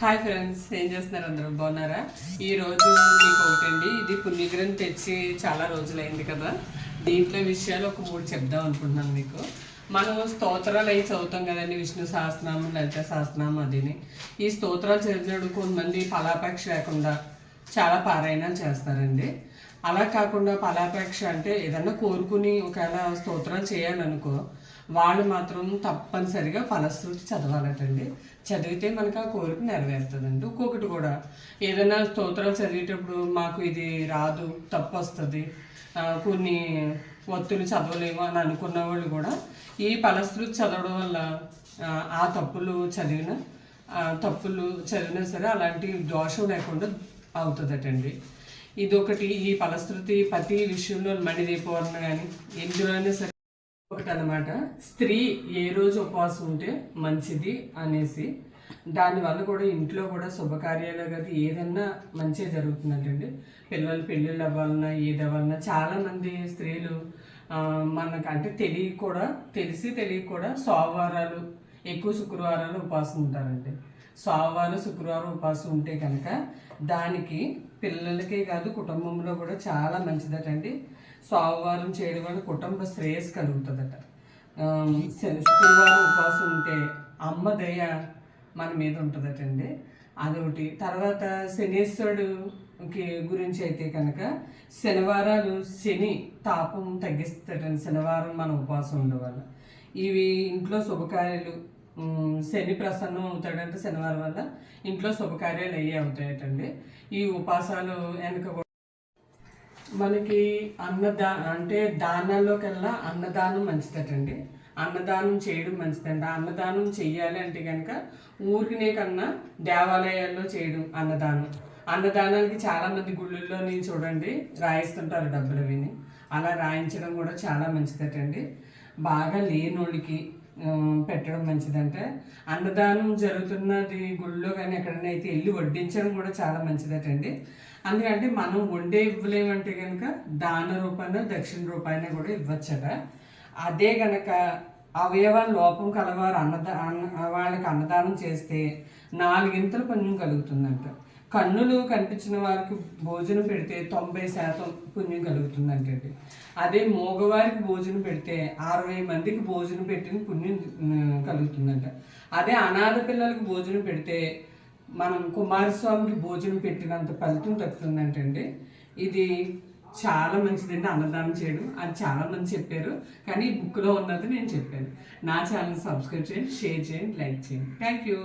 Hi friends ఏం చేస్తున్నారు అందరూ? బాగున్నారా? ఈ రోజు మీకు ఒకటండి ఇది పుణ్యగ్రం తెచ్చి చాలా రోజులైంది కదా. దీంట్లో విషయాలు ఒక మూడు చెప్దాం అనుకుంటున్నాను మీకు. మనం స్తోత్రాలు అవి చదువుతాం కదండి విష్ణు సహస్రనామం లలిత సహస్రనామం అదిని. ఈ స్తోత్రాలు చదివినప్పుడు కొంతమంది ఫలాపేక్ష లేకుండా చాలా పారాయణాలు చేస్తారండి. అలా కాకుండా ఫలాపేక్ష అంటే ఏదన్నా కోరుకుని ఒకవేళ స్తోత్రాలు చేయాలనుకో వాళ్ళు మాత్రం తప్పనిసరిగా ఫలశ్రుతి చదవాలటండి. చదివితే మనకు ఆ కోరిక నెరవేరుతుందండి. ఇంకొకటి కూడా ఏదైనా స్తోత్రాలు చదివేటప్పుడు మాకు ఇది రాదు తప్పు వస్తుంది కొన్ని ఒత్తులు చదవలేము అని అనుకున్న వాళ్ళు కూడా ఈ ఫలశ్రుతి చదవడం వల్ల ఆ, తప్పులు చదివిన తప్పులు చదివినా సరే అలాంటి దోషం లేకుండా అవుతుందటండి. ఇదొకటి. ఈ ఫలశ్రుతి ప్రతి విషయంలో మణిదీపవర్ణ కానీ ఎందులోనే సరే ఒకటి అనమాట స్త్రీ ఏ రోజు ఉపవాసం ఉంటే మంచిది అనేసి. దానివల్ల కూడా ఇంట్లో కూడా శుభకార్యాలు కదా ఏదన్నా మంచిగా జరుగుతుందంటండి పిల్లలు పెళ్ళిళ్ళు అవ్వాలన్నా ఏది అవ్వాలన్నా చాలామంది స్త్రీలు మనకంటే మనకు అంటే తెలియ కూడా తెలిసి తెలియక కూడా సోమవారాలు ఎక్కువ శుక్రవారాలు ఉపవాసం ఉంటారండి. సోమవారం శుక్రవారం ఉపవాసం ఉంటే కనుక దానికి పిల్లలకే కాదు కుటుంబంలో కూడా చాలా మంచిదటండి. సోమవారం చేయడం వల్ల కుటుంబ శ్రేయస్ కలుగుతుందట. శుక్రవారం ఉపవాసం ఉంటే అమ్మ దయ మన మీద ఉంటుందటండి. అదొకటి. తర్వాత శనీశ్వరుడుకి గురించి అయితే కనుక శనివారాలు శని తాపం తగ్గిస్తాడండి శనివారం మనం ఉపవాసం ఉండవల్ల. ఇవి ఇంట్లో శుభకార్యాలు శని ప్రసన్నం అవుతాడంటే శనివారం వల్ల. ఇంట్లో శుభకార్యాలు అయ్యే ఉంటాయటండి. ఈ ఉపాసాలు వెనక మనకి అన్నదా అంటే దానాల్లోకెల్లా అన్నదానం మంచిదటండి. అన్నదానం చేయడం మంచిదండి. అన్నదానం చెయ్యాలి అంటే కనుక ఊరికినే కన్నా దేవాలయాల్లో చేయడం అన్నదానం. అన్నదానానికి చాలామంది గుళ్ళల్లో నేను చూడండి రాయిస్తుంటారు డబ్బులు విని. అలా రాయించడం కూడా చాలా మంచిదటండి. బాగా లేనోళ్ళకి పెట్టడం మంచిదంటే అన్నదానం జరుగుతున్నది గుళ్ళో కానీ ఎక్కడైనా అయితే వెళ్ళి వడ్డించడం కూడా చాలా మంచిదటండి. అందుకంటే మనం వండే ఇవ్వలేమంటే కనుక దాన రూపాన దక్షిణ రూపాయన కూడా ఇవ్వచ్చట. అదే గనక అవయవాల లోపం కలవారు అన్నదా అన్న వాళ్ళకి అన్నదానం చేస్తే నాలుగింతలు పుణ్యం కలుగుతుందంట. కన్నులు కనిపించిన వారికి భోజనం పెడితే తొంభై శాతం పుణ్యం కలుగుతుందంటండి. అదే మగవారికి భోజనం పెడితే అరవై మందికి భోజనం పెట్టిన పుణ్యం కలుగుతుందంట. అదే అనాథ పిల్లలకు భోజనం పెడితే మనం కుమారస్వామికి భోజనం పెట్టినంత ఫలితం తగ్గుతుందంటండి ఇది చాలా మంచిదండి అన్నదానం చేయడం. అది చాలా మంది చెప్పారు. కానీ ఈ బుక్లో ఉన్నది నేను చెప్పాను. నా ఛానల్ సబ్స్క్రైబ్ చేయండి షేర్ చేయండి లైక్ చేయండి. Thank you